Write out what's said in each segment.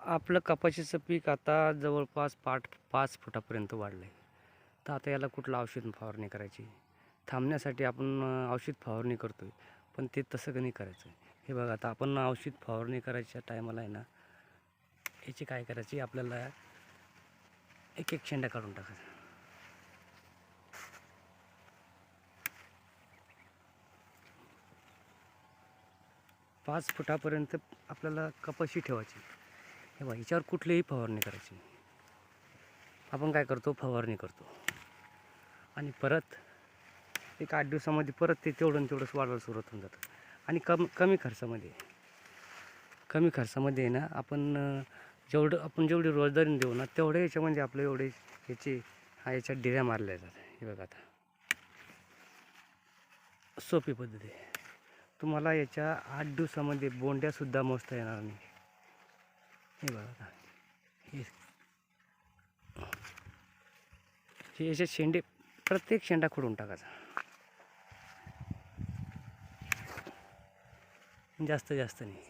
आपलं कपाशीचं पीक आता जवळपास पाठ पाच फुटापर्यंत वाढलं आहे तर आता याला कुठलं औषध फवारणी करायची? थांबण्यासाठी आपण औषध फवारणी करतो आहे पण ते तसं का नाही करायचं हे बघा आता आपण औषध फवारणी करायच्या टायमाला आहे ना याची काय करायची? आपल्याला एक एक शेंड्या काढून टाकायचा. पाच फुटापर्यंत आपल्याला कपाशी ठेवायची. हे बघा याच्यावर कुठलीही फवारणी करायची आपण काय करतो? फवारणी करतो. आणि परत एक आठ दिवसामध्ये परत ते तेवढं तेवढंच वाढायला सुरुवात होऊन जातं. आणि कम कमी खर्चामध्ये कमी खर्चामध्ये आहे ना आपण जेवढं आपण जेवढी रोजदारी देऊ ना तेवढ्या याच्यामध्ये आपलं एवढे याचे हा याच्यात डिऱ्या मारल्या जातात. हे बघा आता. सोपी पद्धती आहे. तुम्हाला याच्या आठ दिवसामध्ये बोंड्यासुद्धा मोजता येणार नाही. हे बघा हे हे याचे शेंडे प्रत्येक शेंडा खोडून टाकायचा. जास्त जास्त नाही.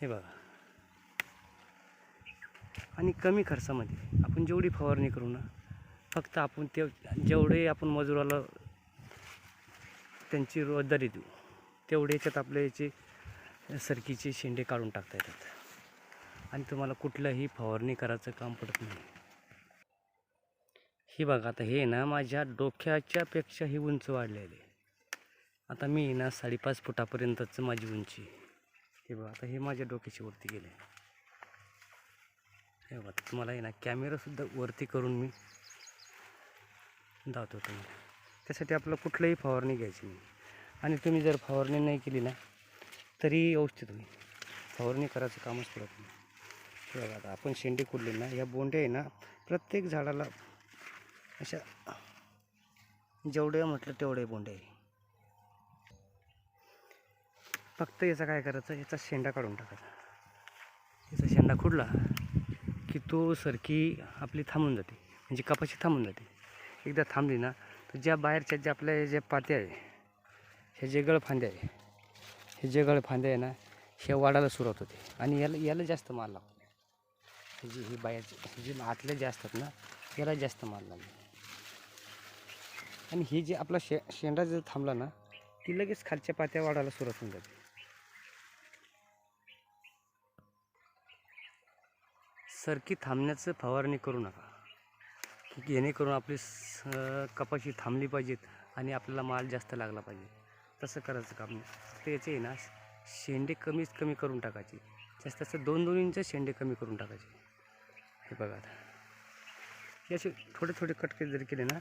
हे बघा. आणि कमी खर्चामध्ये आपण जेवढी फवारणी करू ना फक्त आपण ते जेवढे आपण मजुराला त्यांची रोजदारी देऊ. तेवढे याच्यात आपल्या याचे सरकीचे शेंडे काढून टाकता येतात. आणि तुम्हाला कुठलंही फवारणी करायचं काम पडत नाही. ही बघा आता हे ना माझ्या डोक्याच्या पेक्षाही उंच वाढलेली आता मी ना साडेपाच फुटापर्यंतच माझी उंची आहे. हे बघा आता हे माझ्या डोक्याची वरती गेले. हे बघा तुम्हाला आहे ना कॅमेरासुद्धा वरती करून मी दाखवतो तुम्हाला. त्यासाठी आपलं कुठलंही फवारणी घ्यायची नाही. आणि तुम्ही जर फवारणी नाही केली ना तरी व्यवस्थित होईल. फवारणी करायचं कामच पडत नाही. बघा आता आपण शेंडे कुडली ना या बोंड्या आहे ना प्रत्येक झाडाला अशा जेवढे म्हटलं तेवढे बोंडे आहे. फक्त याचा काय करायचं याचा शेंडा काढून टाकायचा. याचा शेंडा खुडला की तो सरकी आपली थांबून जाते म्हणजे कपाशी थांबून जाते. एकदा थांबली ना तर ज्या बाहेरच्या ज्या आपल्या ज्या पात्या आहे हे जे गळफांद्या आहे. हे जे गळफांद्या आहे ना हे वाढायला सुरुवात होते. आणि याला याला जास्त माल लागतो. हे जे हे बाहेरचे जे आतले जे असतात ना याला जास्त माल लागतो. आणि हे जे आपला शे शेंडा जर थांबला ना ती लगेच खालच्या पात्या वाढायला सुरुवात होऊन जाते. सरकी थांबण्याचं फवारणी करू नका. की जेणेकरून आपली स कपाशी थांबली पाहिजेत आणि आपल्याला माल जास्त लागला पाहिजे. तसं करायचं काम नाही. त्याचे आहे ना शेंडे कमीच कमी करून टाकायचे. जास्त जास्त दोन दोन इंच शेंडे कमी करून टाकायचे. हे बघा आता. हे असे थोडे थोडे कटके जरी केले ना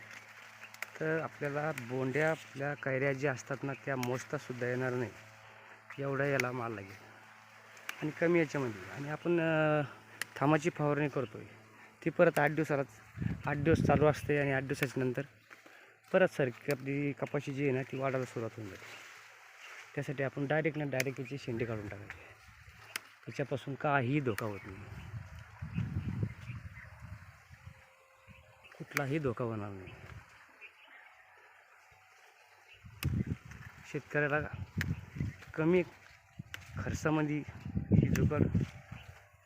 तर आपल्याला बोंड्या आपल्या कैऱ्या ज्या असतात ना त्या मोजतासुद्धा येणार नाही. एवढा याला माल लागेल. आणि कमी याच्यामध्ये. आणि आपण थांबाची फवारणी करतो आहे ती परत आठ दिवसालाच आठ दिवस चालू असते आणि आठ दिवसाच्या नंतर परत सारखी आपली कपाशी जी आहे ना ती वाढायला सुरुवात होऊन जाते. त्यासाठी आपण डायरेक्ट ना डायरेक्ट याचे शेंडे काढून टाकायचे. त्याच्यापासून काहीही धोका होत नाही. कुठलाही धोका होणार नाही. शेतकऱ्याला कमी खर्चामध्ये ही जुगाड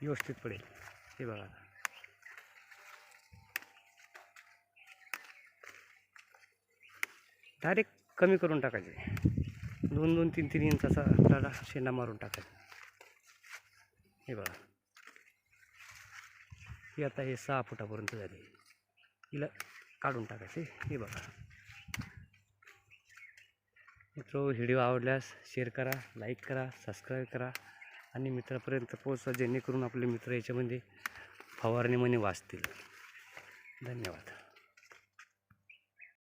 व्यवस्थित पडेल. हे बघा डायरेक्ट कमी करून टाकायचे. दोन दोन तीन तीन इंचाचा आपल्याला शेंडा मारून टाकायचा. हे बघा. ही आता हे सहा फुटापर्यंत झाली. हिला काढून टाकायचे. हे बघा. मित्र व्हिडिओ आवडल्यास शेअर करा लाईक करा सबस्क्राईब करा. आणि मित्रापर्यंत पोहोचा जेणेकरून आपले मित्र याच्यामध्ये फवारणीमध्ये वाचतील. धन्यवाद.